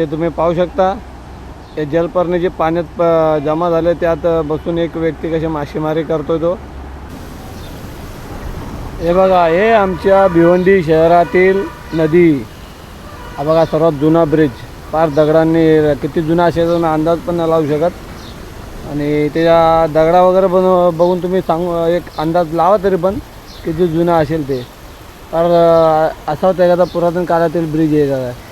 ते तुम्ही पाहू शकता. हे जलपर्णी जे पाण्यात प- जमा झाले त्यात बसून एक व्यक्ती कशी मासेमारी करतो तो. हे बघा हे आमच्या भिवंडी शहरातील नदी. हा बघा सर्वात जुना ब्रिज फार दगडांनी किती जुना असेल तर अंदाज पण नाही लावू शकत. आणि त्याच्या दगडा वगैरे बन बघून तुम्ही सांगू एक अंदाज लावा तरी पण किती जुना असेल ते. तर असा होता एखादा पुरातन काळातील ब्रिज आहे.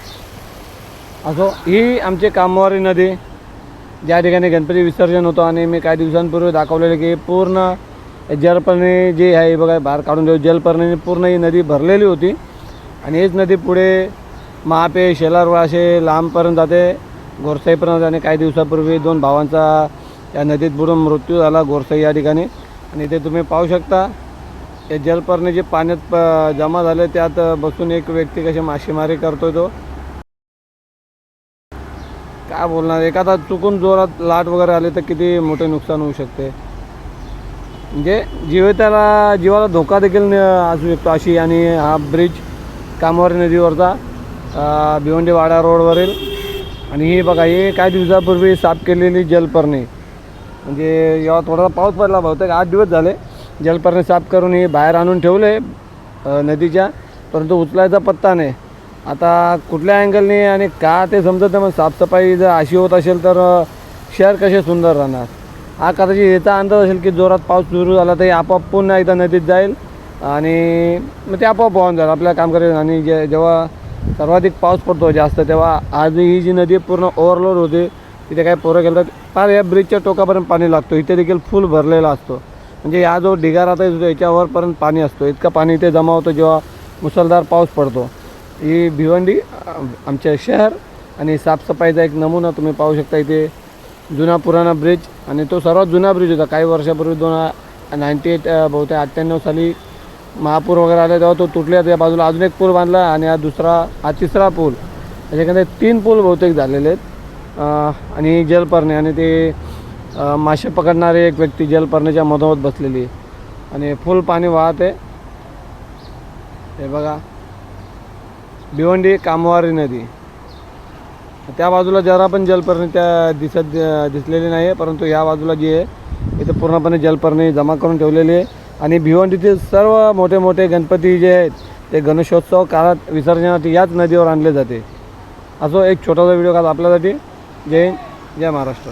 असो ही आमची कामवारी नदी. ज्या ठिकाणी गणपती विसर्जन होतं आणि मी काही दिवसांपूर्वी दाखवलेलं की पूर्ण जलपर्णी जी आहे बघा बाहेर काढून देऊ जलपर्णीने पूर्ण ही नदी भरलेली होती. आणि हीच नदी पुढे महापे शेलारवा असे लांबपर्यंत जाते गोरसाईपर्यंत आणि काही दिवसापूर्वी दोन भावांचा या नदीत बुडून मृत्यू झाला गोरसाई या ठिकाणी. आणि इथे तुम्ही पाहू शकता या जलपर्णी जे पाण्यात प- जमा झाले. त्यात बसून एक व्यक्ती कशी मासेमारी करतोय तो. काय बोलणार? एखादा चुकून जोरात लाट वगैरे आली तर किती मोठे नुकसान होऊ शकते. म्हणजे जीव त्याला जीवाला धोका देखील न- असू शकतो. अशी आणि हा ब्रिज कामवारी नदीवरचा भिवंडी वाडा रोडवरील आणि ही बघा हे काही दिवसापूर्वी साफ केलेली जलपर्णी. म्हणजे जेव्हा थोडासा पाऊस पडला बहुतेक आठ दिवस झाले. जलपर्णी साफ करून हे बाहेर आणून ठेवले नदीच्या परंतु उचलायचा पत्ता नाही. आता कुठल्या अँगलने आणि का ते समजत नाही मग साफसफाई जर अशी होत असेल तर शहर कसे सुंदर राहणार? हा कदाचित याचा अंदाज असेल की जोरात पाऊस सुरू झाला तरी आपोआप पुन्हा एकदा नदीत जाईल आणि मग ते आपोआप वाहून जाईल. आपल्या काम करेल आणि जे जेव्हा सर्वाधिक पाऊस पडतो जास्त तेव्हा आज ही जी नदी पूर्ण ओव्हरलोड होते तिथे काय पोरं गेलं तर फार या ब्रिजच्या टोकापर्यंत पाणी लागतो. इथे देखील फुल भरलेला असतो. म्हणजे हा जो ढिगारा आता येतो याच्यावरपर्यंत पाणी असतो. इतकं पाणी इथे जमा होतं जेव्हा मुसळधार पाऊस पडतो. ही भिवंडी आमच्या शहर आणि साफसफाईचा एक नमुना तुम्ही पाहू शकता इथे. जुना पुराणा ब्रिज आणि तो सर्वात जुना ब्रिज होता. काही वर्षापूर्वी दोन नाईन्टी एट बहुतेक अठ्ठ्याण्णव साली महापूर वगैरे आला तेव्हा तो तुटल्या त्या बाजूला अजून एक पूल बांधला आणि हा दुसरा हा तिसरा पूल. त्याच्याकडे तीन पूल बहुतेक झालेले आहेत. आणि जलपर्णे आणि ते मासे पकडणारे एक व्यक्ती जलपर्णेच्या मधोमध बसलेली आहे. आणि फुल पाणी वाहत आहे. हे बघा. भिवंडी कामवारी नदी. त्या बाजूला जरा पण जलपर्णी त्या दिसत दिसलेली नाही आहे परंतु या बाजूला जी आहे इथं पूर्णपणे जलपर्णी जमा करून ठेवलेली आहे. आणि भिवंडीतील सर्व मोठे मोठे गणपती जे आहेत ते गणेशोत्सव काळात विसर्जनासाठी याच नदीवर आणले जाते. असो एक छोटासा व्हिडिओ काल आपल्यासाठी. जय हिंद जय महाराष्ट्र.